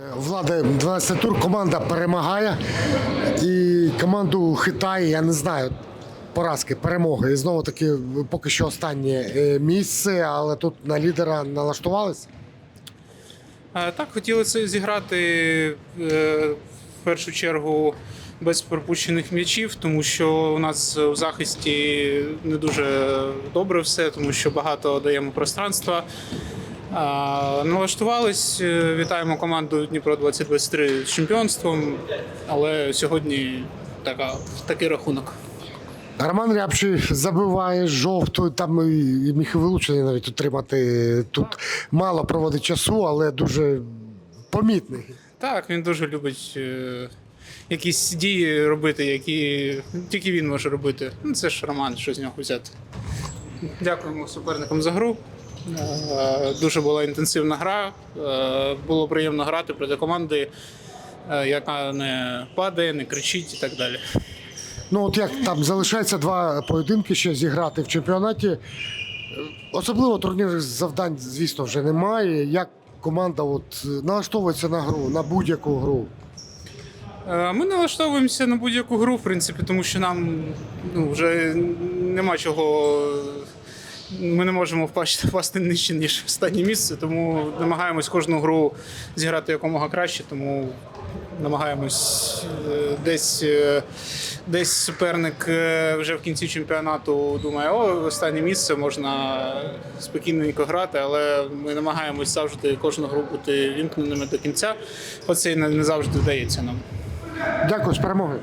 Влади, 12 тур команда перемагає і команду хитає, я не знаю. Поразки, перемоги. І знову таки, поки що останнє е, місце, але тут на лідера налаштувались. Е, Так, хотіли це зіграти е, в першу чергу без пропущених м'ячів, тому що у нас в захисті не дуже добре все, тому що багато даємо пространства. Налаштувались, е, вітаємо команду Дніпро 2023 з чемпіонством, але сьогодні така, такий рахунок. Роман Рябчий забиває жовту, там і міг вилучення навіть отримати. Тут мало проводить часу, але дуже помітний. Так, він дуже любить е, якісь дії робити, які тільки він може робити. Ну, це ж Роман, що з нього взяти. Дякуємо суперникам за гру. Е, Дуже була інтенсивна гра. Е, Було приємно грати проти команди, е, яка не падає, не кричить і так далі. Ну от як там залишається два поєдинки ще зіграти в чемпіонаті. Особливо турнірних завдань, звісно, вже немає. Як команда от, налаштовується на гру, на будь-яку гру. Ми налаштовуємося на будь-яку гру, в принципі, тому що нам ну, вже нема чого. Ми не можемо впасти, нижче, ніж останнє місце, тому намагаємось кожну гру зіграти якомога краще, тому намагаємось е, десь, е, десь суперник е, вже в кінці чемпіонату думає, о, останнє місце можна спокійненько грати, але ми намагаємось завжди кожну гру бути вімкненими до кінця. Оце і не завжди вдається нам. Дякую з перемогою.